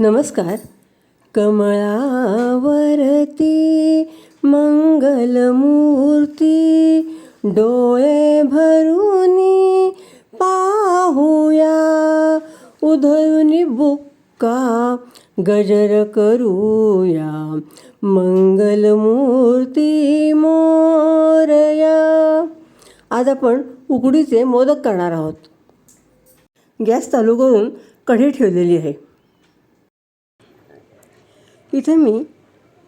नमस्कार. कमळावरती मंगलमूर्ती डोळे भरूनी पाहूया. उधळूनी बुक्का गजर करूया. मंगलमूर्ती मोरया. आज आपण उकडीचे मोदक करणार आहोत. गॅस चालू करून कढी ठेवलेली आहे. इथे मी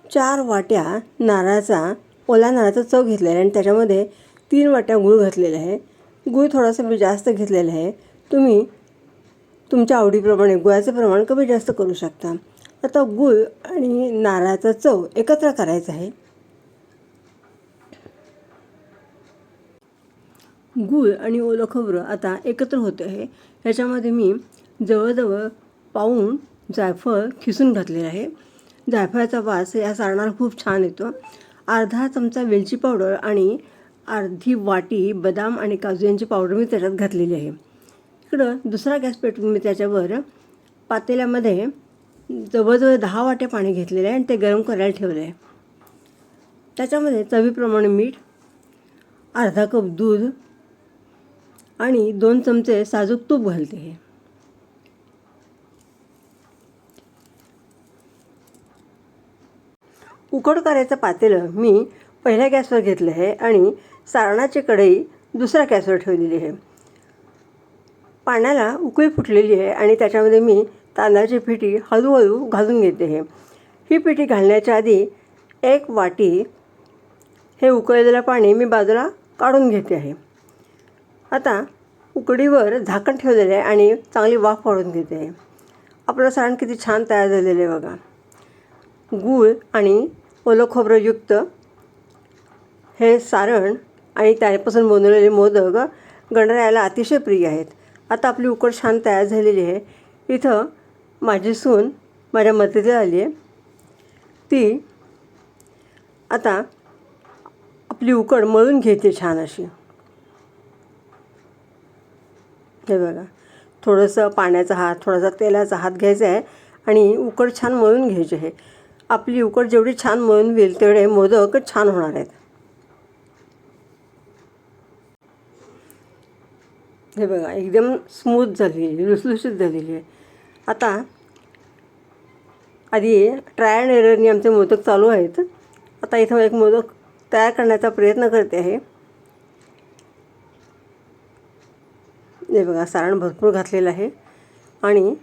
चार वाट्या नारळाचा ओला नारळाचा चव घेतलेला आहे आणि त्याच्यामध्ये तीन वाट्या गूळ घातलेला आहे. गूळ थोडासा मी जास्त घेतलेला आहे. तुम्ही तुमच्या आवडीप्रमाणे गुळाचं प्रमाण कमी जास्त करू शकता. आता गूळ आणि नारळाचा चव एकत्र करायचा आहे. गूळ आणि ओलं खोबरं आता एकत्र होतं आहे. ह्याच्यामध्ये मी जवळजवळ पाऊण जायफळ खिसून घातलेलं आहे. जायफळाचा वास या सारणाला खूप छान येतो. अर्धा चमचा वेलची पावडर आणि अर्धी वाटी बदाम आणि काजू यांची पावडर मी त्याच्यात घातलेली आहे. इकडं दुसरा गॅस पेटवून मी त्याच्यावर पातेल्यामध्ये जवळजवळ दहा वाट्या पाणी घेतलेलं आहे आणि ते गरम करायला ठेवलं आहे त्याच्यामध्ये चवीप्रमाणे मीठ अर्धा कप दूध आणि दोन चमचे साजूक तूप घालते. उकड करायचं पातेलं मी पहिल्या गॅसवर घेतलं आहे आणि सारणाची कढई दुसऱ्या गॅसवर ठेवलेली आहे. पाण्याला उकळी फुटलेली आहे आणि त्याच्यामध्ये मी तांदळाची पिठी हळूहळू घालून घेते आहे. ही पिठी घालण्याच्या आधी एक वाटी हे उकळलेलं पाणी मी बाजूला काढून घेते आहे. आता उकडीवर झाकण ठेवलेलं आहे आणि चांगली वाफ वाढून घेते आहे. आपलं सारण किती छान तयार झालेलं आहे बघा. गूळ आणि ओलं खोबरंयुक्त हे सारण आणि त्यापासून बनवलेले मोदक गणरायाला अतिशय प्रिय आहेत. आता आपली उकड छान तयार झालेली आहे. इथं माझी सून माझ्या मदतीला आली आहे. ती आता आपली उकड मळून घेते छान अशी. हे बघा. थोडंसं पाण्याचा हात थोडासा तेलाचा हात घ्यायचा आहे आणि उकड छान मळून घ्यायची आहे. आपली उकड जेवढी छान मळून होईल तेवढे मोदक छान होणार आहेत. हे बघा एकदम स्मूथ झालेली लुसलुशीत झालेली आहे. आता आधी ट्राय अँड एररनी आमचे मोदक चालू आहेत. आता इथं एक मोदक तयार करण्याचा प्रयत्न करते आहे. हे बघा सारण भरपूर घातलेलं आहे. आणि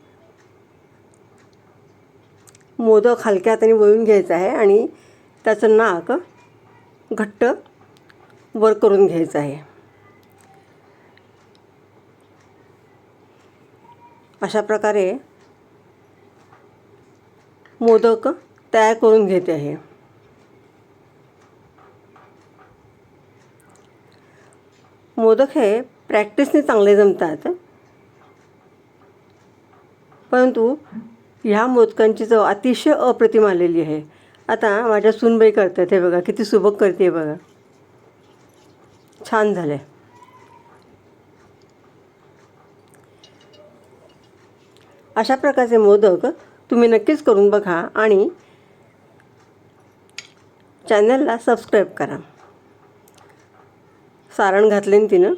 मोदक हलक्या हाताने वळून घ्यायचं आहे आणि त्याचं नाक घट्ट वर करून घ्यायचं आहे. अशा प्रकारे मोदक तयार करून घेते आहे. मोदक हे प्रॅक्टिसने चांगले जमतात. परंतु ह्या मोदकांची चव अतिशय अप्रतिम आलेली आहे. आता माझ्या सूनबाई करतात हे बघा किती सुबक करते बघा. छान झालं आहे अशा प्रकारचे मोदक तुम्ही नक्कीच करून बघा आणि चॅनलला सबस्क्राईब करा. सारण घातले तिनं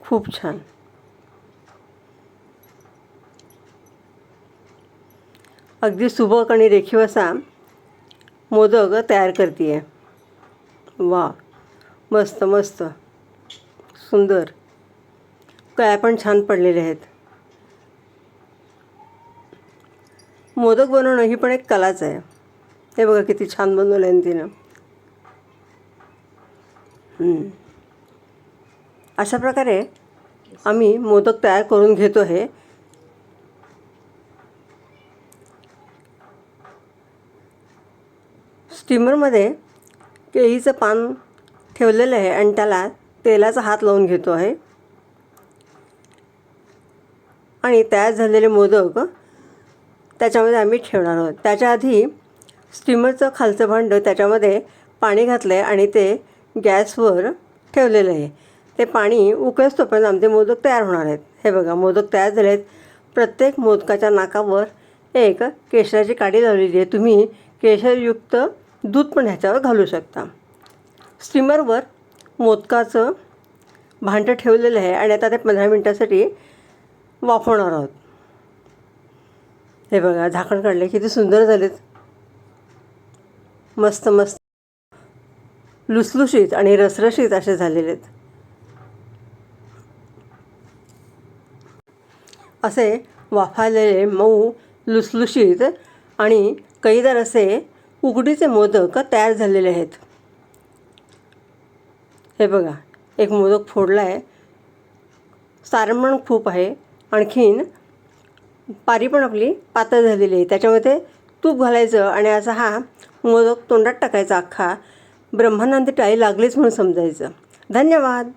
खूप छान. अगदी सुबक आणि रेखीव असा मोदक तयार करते आहे वा मस्त मस्त. सुंदर. काय पण छान पडलेले आहेत. मोदक बनवणं ही पण एक कलाच आहे. हे बघा किती छान बनवलं आहे तिनं. अशा प्रकारे आम्ही मोदक तयार करून घेतो आहे स्टीमरमध्ये केळीचं पान ठेवलेलं आहे आणि त्याला तेलाचा हात लावून घेतो आहे. आणि तयार झालेले मोदक त्याच्यामध्ये आम्ही ठेवणार आहोत. त्याच्या आधी स्टीमरचं खालचं भांडं त्याच्यामध्ये पाणी घातलं आहे आणि ते गॅसवर ठेवलेलं आहे. ते पाणी उकळस्तोपर्यंत आमचे मोदक तयार होणार आहेत. हे बघा मोदक तयार झाले आहेत प्रत्येक मोदकाच्या नाकावर एक केशराची काडी लावलेली आहे. तुम्ही केशरयुक्त दूध पण ह्याच्यावर घालू शकता. स्टीमरवर मोदकाचं भांडं ठेवलेलं आहे आणि आता ते पंधरा मिनटासाठी वाफवणार आहोत. हे बघा झाकण काढले किती सुंदर झालेत. मस्त मस्त. लुसलुशीत आणि रसरशीत असे झालेले आहेत. असे वाफालेले मऊ लुसलुशीत आणि कैदार असे उकडीचे मोदक तयार झालेले आहेत? हे बघा एक मोदक फोडला आहे सारमण पण खूप आहे. आणखीन पारी पण आपली पातळ झालेली आहे. त्याच्यामध्ये तूप घालायचं आणि असा हा मोदक तोंडात टाकायचा अख्खा. ब्रह्मानंद टाळी लागलीच म्हणून समजायचं. धन्यवाद!